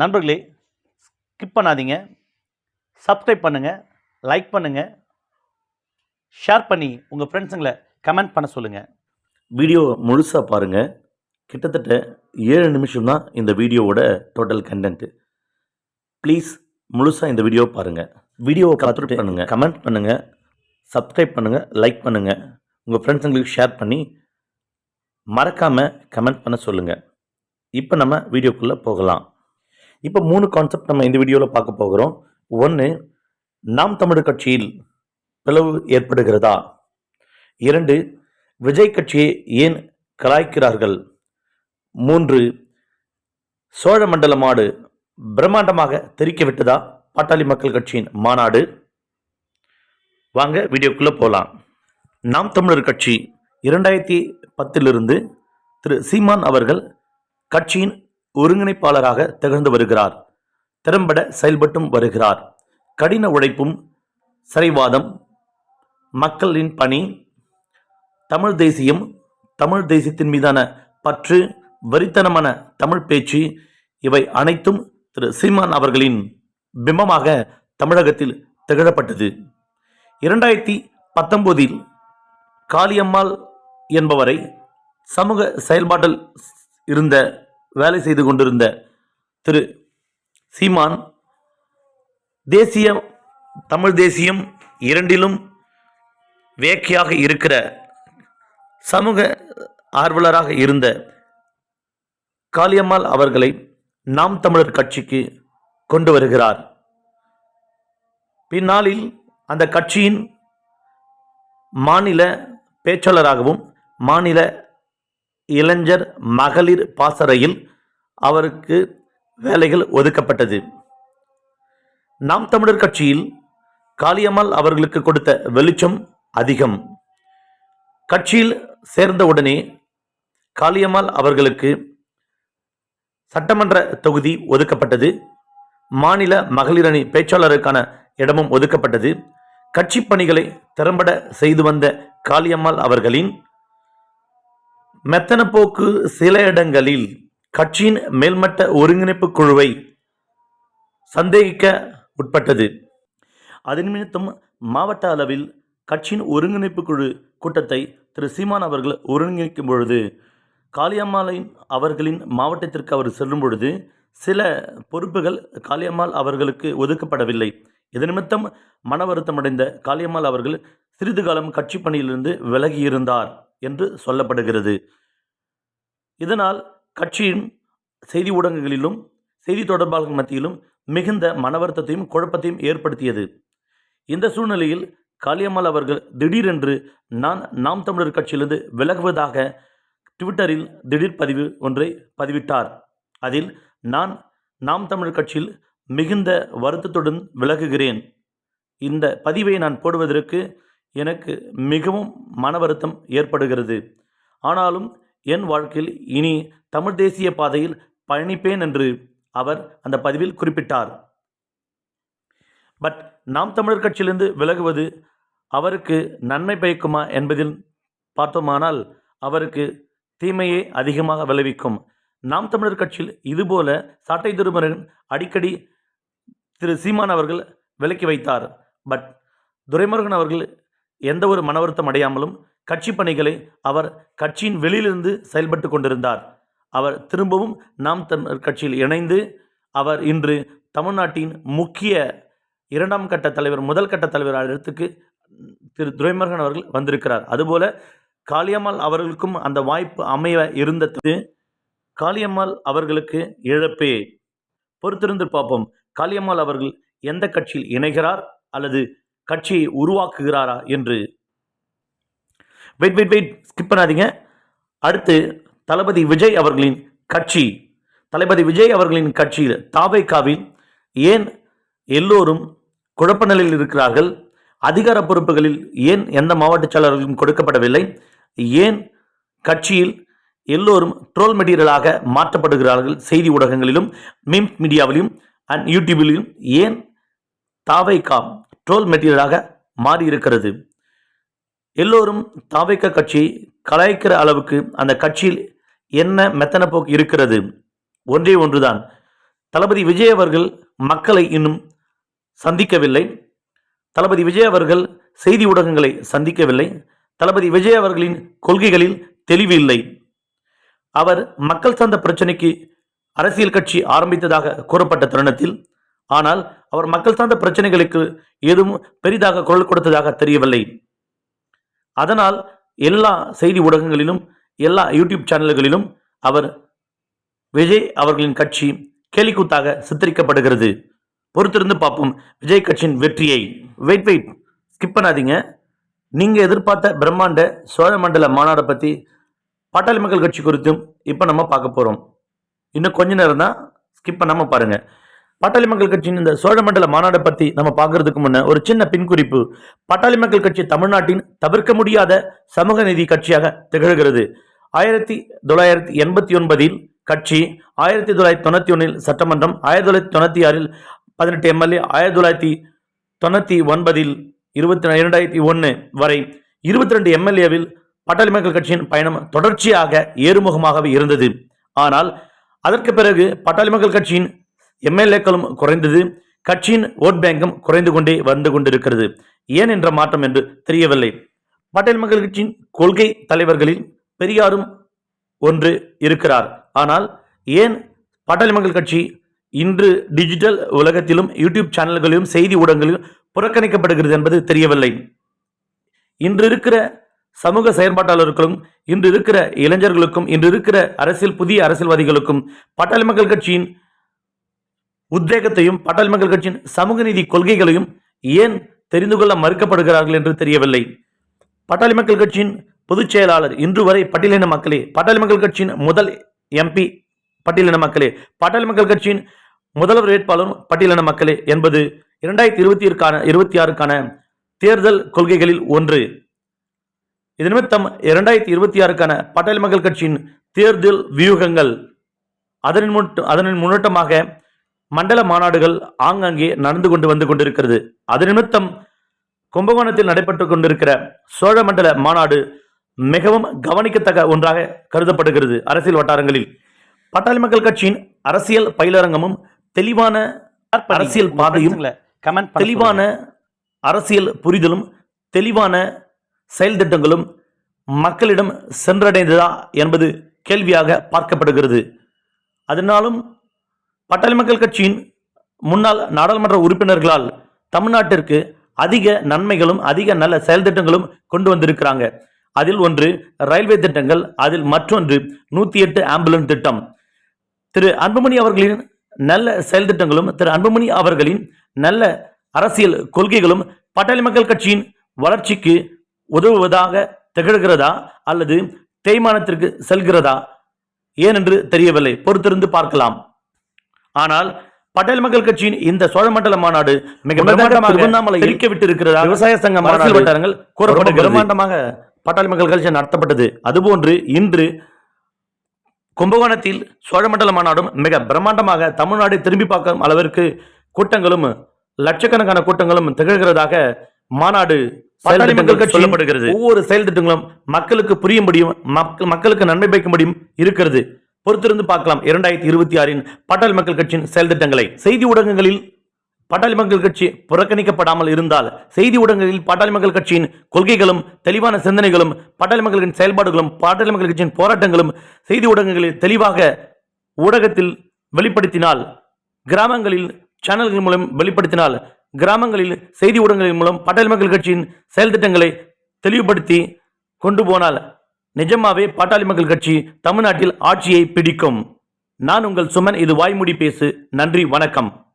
நண்பர்களே ஸ்கிப் பண்ணாதீங்க. சப்ஸ்கிரைப் பண்ணுங்கள் லைக் பண்ணுங்கள் ஷேர் பண்ணி உங்கள் ஃப்ரெண்ட்ஸுங்களை கமெண்ட் பண்ண சொல்லுங்கள் வீடியோ முழுசாக பாருங்கள் கிட்டத்தட்ட ஏழு நிமிஷம் தான் இந்த வீடியோவோட டோட்டல் கண்டென்ட்டு ப்ளீஸ் முழுசாக இந்த வீடியோ பாருங்கள் வீடியோவை பார்த்துட்டு பண்ணுங்கள் கமெண்ட் பண்ணுங்கள் சப்ஸ்கிரைப் பண்ணுங்கள் லைக் பண்ணுங்கள் உங்கள் ஃப்ரெண்ட்ஸுங்களுக்கு ஷேர் பண்ணி மறக்காமல் கமெண்ட் பண்ண சொல்லுங்கள் இப்போ நம்ம வீடியோக்குள்ளே போகலாம். இப்போ மூணு கான்செப்ட் நம்ம இந்த வீடியோவில் பார்க்க போகிறோம். ஒன்று நாம் தமிழர் கட்சியில் பிளவு ஏற்படுகிறதா? இரண்டு விஜய் கட்சியை ஏன் கலாய்க்கிறார்கள்? மூன்று சோழ மண்டல மாடு பிரம்மாண்டமாக தெரிக்க விட்டதா? பாட்டாளி மக்கள் கட்சியின் மாநாடு. வாங்க வீடியோக்குள்ளே போகலாம் நாம் தமிழர் கட்சி இரண்டாயிரத்தி பத்திலிருந்து திரு சீமான் அவர்கள் கட்சியின் ஒருங்கிணைப்பாளராக திகழ்ந்து வருகிறார். திறம்பட செயல்பட்டும் வருகிறார். கடின உழைப்பும் சிறைவாதம் மக்களின் பணி தமிழ் தேசியம் தமிழ் தேசியத்தின் மீதான பற்று வரித்தனமான தமிழ் பேச்சு இவை அனைத்தும் திரு. சீமான் அவர்களின் பிம்பமாக தமிழகத்தில் திகழப்பட்டது. இரண்டாயிரத்தி பத்தொன்பதில் காளியம்மாள் என்பவரை சமூக செயல்பாட்டில் இருந்த வேலை செய்து கொண்டிருந்த திரு சீமான் தேசிய தமிழ் தேசியம் இரண்டிலும் வேக்கையாக இருக்கிற சமூக ஆர்வலராக இருந்த காளியம்மாள் அவர்களை நாம் தமிழர் கட்சிக்கு கொண்டு வருகிறார். பின்னாளில் அந்த கட்சியின் மாநில பேச்சாளராகவும் மாநில இளைஞர் மகளிர் பாசறையில் அவருக்கு வேலைகள் ஒதுக்கப்பட்டது. நாம் தமிழர் கட்சியில் காளியம்மாள் அவர்களுக்கு கொடுத்த வெளிச்சம் அதிகம். கட்சியில் சேர்ந்தவுடனே காளியம்மாள் அவர்களுக்கு சட்டமன்ற தொகுதி ஒதுக்கப்பட்டது. மாநில மகளிர் அணி பேச்சாளருக்கான இடமும் ஒதுக்கப்பட்டது. கட்சி பணிகளை திறம்பட செய்து வந்த காளியம்மாள் அவர்களின் மெத்தனப்போக்கு சில இடங்களில் கட்சியின் மேல்மட்ட ஒருங்கிணைப்பு குழுவை சந்தேகிக்க உட்பட்டது. அதன் நிமித்தம் மாவட்ட அளவில் கட்சியின் ஒருங்கிணைப்பு குழு கூட்டத்தை திரு. சீமான் அவர்கள் ஒருங்கிணைக்கும் பொழுது காளியம்மாளின் அவர்களின் மாவட்டத்திற்கு அவர் செல்லும் பொழுது சில பொறுப்புகள் காளியம்மாள் அவர்களுக்கு ஒதுக்கப்படவில்லை. இது நிமித்தம் மன வருத்தமடைந்த காளியம்மாள் அவர்கள் சிறிது காலம் கட்சி பணியிலிருந்து விலகியிருந்தார். என்று சொல்லப்படுகிறது. இதனால் கட்சியின் செய்தி ஊடகங்களிலும் செய்தி தொடர்பாளர்கள் மத்தியிலும் மிகுந்த மனவருத்தத்தையும் குழப்பத்தையும் ஏற்படுத்தியது. இந்த சூழ்நிலையில் காளியம்மாள் அவர்கள் திடீரென்று நான் நாம் தமிழர் கட்சியிலிருந்து விலகுவதாக ட்விட்டரில் திடீர் பதிவு ஒன்றை பதிவிட்டார். அதில் நான் நாம் தமிழர் கட்சியில் மிகுந்த வருத்தத்துடன் விலகுகிறேன். இந்த பதிவை நான் போடுவதற்கு எனக்கு மிகவும் மன வருத்தம் ஏற்படுகிறது. ஆனாலும் என் வாழ்க்கையில் இனி தமிழ் தேசிய பாதையில் பயணிப்பேன் என்று அவர் அந்த பதிவில் குறிப்பிட்டார். பட் நாம் தமிழர் கட்சியிலிருந்து விலகுவது அவருக்கு நன்மை பயக்குமா என்பதில் பார்த்தோமானால் அவருக்கு தீமையே அதிகமாக விளைவிக்கும். நாம் தமிழர் கட்சியில் இதுபோல சாட்டை திருமரன் அடிக்கடி திரு சீமான் அவர்கள் விலக்கி வைத்தார். பட் துரைமுருகன் அவர்கள் எந்த ஒரு மன வருத்தம் அடையாமலும் கட்சி பணிகளை அவர் கட்சியின் வெளியிலிருந்து செயல்பட்டு கொண்டிருந்தார். அவர் திரும்பவும் நாம் தமிழர் கட்சியில் இணைந்து அவர் இன்று தமிழ்நாட்டின் முக்கிய இரண்டாம் கட்ட தலைவர் முதல் கட்ட தலைவர் இடத்துக்கு திரு துரைமுருகன் அவர்கள் வந்திருக்கிறார். அதுபோல காளியம்மாள் அவர்களுக்கும் அந்த வாய்ப்பு அமைய இருந்தது காளியம்மாள் அவர்களுக்கு இழப்பே. பொறுத்திருந்து பார்ப்போம். காளியம்மாள் அவர்கள் எந்த கட்சியில் இணைகிறார் அல்லது கட்சியை உருவாக்குகிறாரா என்று. வெயிட் வெயிட் வெயிட் ஸ்கிப் பண்ணாதீங்க. அடுத்து தளபதி விஜய் அவர்களின் கட்சி. தளபதி விஜய் அவர்களின் கட்சியில் தாவைக்காவில் ஏன் எல்லோரும் குழப்ப நிலையில் இருக்கிறார்கள்? அதிகார பொறுப்புகளில் ஏன் எந்த மாவட்ட செயலாளர்களும் கொடுக்கப்படவில்லை? ஏன் கட்சியில் எல்லோரும் ட்ரோல் மெட்டீரியலாக மாற்றப்படுகிறார்கள்? செய்தி ஊடகங்களிலும் மீம் மீடியாவிலும் அண்ட் யூடியூபிலும் ஏன் தாவைக்கா ட்ரோல் மெட்டீரியலாக மாறியிருக்கிறது. எல்லோரும் தாவைக்க கட்சியை கலாய்க்கிற அளவுக்கு அந்த கட்சியில் என்ன மெத்தன போக்கு இருக்கிறது? ஒன்றே ஒன்றுதான். தளபதி விஜய் அவர்கள் மக்களை இன்னும் சந்திக்கவில்லை. தளபதி விஜய் அவர்கள் செய்தி ஊடகங்களை சந்திக்கவில்லை. தளபதி விஜய் அவர்களின் கொள்கைகளில் தெளிவு இல்லை. அவர் மக்கள் சார்ந்த பிரச்சனைக்கு அரசியல் கட்சி ஆரம்பித்ததாக கூறப்பட்ட தருணத்தில் ஆனால் அவர் மக்கள் சார்ந்த பிரச்சனைகளுக்கு எதுவும் பெரிதாக குரல் கொடுத்ததாக தெரியவில்லை. அதனால் எல்லா செய்தி ஊடகங்களிலும் எல்லா யூடியூப் சேனல்களிலும் அவர் விஜய் அவர்களின் கட்சி கேலிக்கூத்தாக சித்தரிக்கப்படுகிறது. பொறுத்திருந்து பார்ப்போம். விஜய் கட்சியின் வெற்றியை. வெயிட் வெயிட் ஸ்கிப் பண்ணாதீங்க. நீங்கள் எதிர்பார்த்த பிரம்மாண்ட சோழமண்டல மாநாடை பற்றி பாட்டாளி மக்கள் கட்சி குறித்தும் இப்போ நம்ம பார்க்க போகிறோம் இன்னும் கொஞ்ச நேரம் தான் ஸ்கிப் பண்ணாமல் பாருங்கள் பாட்டாளி மக்கள் கட்சியின் இந்த சோழமண்டல மாநாடை பற்றி நம்ம பார்க்கறதுக்கு முன்ன ஒரு சின்ன பின்குறிப்பு. பாட்டாளி மக்கள் கட்சி தமிழ்நாட்டின் தவிர்க்க முடியாத சமூக நீதி கட்சியாக திகழ்கிறது. ஆயிரத்தி தொள்ளாயிரத்தி எண்பத்தி ஒன்பதில் கட்சி ஆயிரத்தி தொள்ளாயிரத்தி தொண்ணூற்றி ஒன்றில் சட்டமன்றம் ஆயிரத்தி தொள்ளாயிரத்தி தொண்ணூற்றி ஆறில் பதினெட்டு எம்எல்ஏ ஆயிரத்தி தொள்ளாயிரத்தி தொண்ணூற்றி ஒன்பதில் இருபத்தி இரண்டாயிரத்தி ஒன்று வரை இருபத்தி ரெண்டு எம்எல்ஏவில் பாட்டாளி மக்கள் கட்சியின் பயணம் தொடர்ச்சியாக ஏறுமுகமாகவே இருந்தது. ஆனால் அதற்கு பிறகு பாட்டாளி மக்கள் கட்சியின் எம்எல்ஏக்களும் குறைந்தது கட்சியின் ஓட் பேங்கும் குறைந்து கொண்டே வந்து கொண்டிருக்கிறது. ஏன் என்ற மாற்றம் என்று தெரியவில்லை. பட்டேல் மக்கள் கட்சியின் கொள்கை தலைவர்களில் பெரியாரும் ஒன்று இருக்கிறார். ஆனால் ஏன் பட்டேல் மக்கள் கட்சி இன்று டிஜிட்டல் உலகத்திலும் யூடியூப் சேனல்களிலும் செய்தி ஊடகங்களிலும் புறக்கணிக்கப்படுகிறது என்பது தெரியவில்லை. இன்று இருக்கிற சமூக செயற்பாட்டாளர்களுக்கும் இன்று இருக்கிற இளைஞர்களுக்கும் இன்று இருக்கிற அரசியல் புதிய அரசியல்வாதிகளுக்கும் பட்டாளி மக்கள் கட்சியின் உத்வேகத்தையும் பாட்டாளி மக்கள் கட்சியின் சமூக நீதி கொள்கைகளையும் ஏன் தெரிந்து கொள்ள மறுக்கப்படுகிறார்கள் என்று தெரியவில்லை. பாட்டாளி மக்கள் கட்சியின் பொதுச் செயலாளர் இன்று வரை பட்டியலின மக்களே பாட்டாளி மக்கள் கட்சியின் முதல் எம்பி பட்டியலின மக்களே பாட்டாளி மக்கள் கட்சியின் முதல்வர் வேட்பாளரும் பட்டியலின மக்களே என்பது இரண்டாயிரத்தி இருபத்திற்கான இருபத்தி ஆறுக்கான தேர்தல் கொள்கைகளில் ஒன்று. இது நிமித்தம் இரண்டாயிரத்தி இருபத்தி ஆறுக்கான பட்டாளி மக்கள் கட்சியின் தேர்தல் வியூகங்கள். அதனின் முன் அதனின் முன்னோட்டமாக மண்டல மாநாடுகள் ஆங்காங்கே நடந்து கொண்டு வந்து கொண்டிருக்கிறது. அது நிமித்தம் கும்பகோணத்தில் நடைபெற்றுக் கொண்டிருக்கிற சோழ மண்டல மாநாடு மிகவும் கவனிக்கத்தக்க ஒன்றாக கருதப்படுகிறது அரசியல் வட்டாரங்களில். பாட்டாளி மக்கள் கட்சியின் அரசியல் பயிலரங்கமும் தெளிவான அரசியல் பாதையும் கமெண்ட் தெளிவான அரசியல் புரிதலும் தெளிவான செயல் திட்டங்களும் மக்களிடம் சென்றடைந்ததா என்பது கேள்வியாக பார்க்கப்படுகிறது. அதனாலும் பட்டாளி மக்கள் கட்சியின் முன்னாள் நாடாளுமன்ற உறுப்பினர்களால் தமிழ்நாட்டிற்கு அதிக நன்மைகளும் அதிக நல்ல செயல் திட்டங்களும் கொண்டு வந்திருக்கிறாங்க. அதில் ஒன்று ரயில்வே திட்டங்கள் அதில் மற்றொன்று நூற்றி எட்டு ஆம்புலன்ஸ் திட்டம். திரு அன்புமணி அவர்களின் நல்ல செயல் திட்டங்களும் திரு அன்புமணி அவர்களின் நல்ல அரசியல் கொள்கைகளும் பட்டாளி மக்கள் கட்சியின் வளர்ச்சிக்கு உதவுவதாக திகழ்கிறதா அல்லது தேய்மானத்திற்கு செல்கிறதா? ஏனென்று தெரியவில்லை. பொறுத்திருந்து பார்க்கலாம். ஆனால் பட்டேல் மக்கள் கட்சியின் இந்த சோழமண்டல மாநாடு மிக திருவண்ணாமலை இருக்க விட்டு இருக்கிறதா விவசாய சங்க மாநாடு வட்டாரங்கள் கூறப்பட்ட பிரம்மாண்டமாக பட்டாளி மக்கள் கட்சி நடத்தப்பட்டது. அதுபோன்று இன்று கும்பகோணத்தில் சோழமண்டல மாநாடும் மிக பிரம்மாண்டமாக தமிழ்நாடு திரும்பி பார்க்கும் அளவிற்கு கூட்டங்களும் லட்சக்கணக்கான கூட்டங்களும் திகழ்கிறதாக மாநாடு சொல்லப்படுகிறது. ஒவ்வொரு செயல் திட்டங்களும் மக்களுக்கு புரியும்படியும் மக்கள் மக்களுக்கு நன்மை பயக்கும்படியும் இருக்கிறது. பொறுத்திருந்து பார்க்கலாம். இரண்டாயிரத்தி இருபத்தி ஆறின் பாட்டாளி மக்கள் கட்சியின் செயல் திட்டங்களை செய்தி ஊடகங்களில் பாட்டாளி மக்கள் கட்சி புறக்கணிக்கப்படாமல் இருந்தால் செய்தி ஊடகங்களில் பாட்டாளி மக்கள் கட்சியின் கொள்கைகளும் தெளிவான சிந்தனைகளும் பாட்டாளி மக்களின் செயல்பாடுகளும் பாட்டாளி மக்கள் கட்சியின் போராட்டங்களும் செய்தி ஊடகங்களில் தெளிவாக ஊடகத்தில் வெளிப்படுத்தினால் கிராமங்களில் சேனல்கள் மூலம் வெளிப்படுத்தினால் கிராமங்களில் செய்தி ஊடகங்களின் மூலம் பாட்டாளி மக்கள் கட்சியின் செயல் திட்டங்களை தெளிவுபடுத்தி கொண்டு போனால் நிஜமாவே பாட்டாளி மக்கள் கட்சி தமிழ்நாட்டில் ஆட்சியை பிடிக்கும். நான் உங்கள் சுமன் இது வாய்மூடி பேசு. நன்றி வணக்கம்.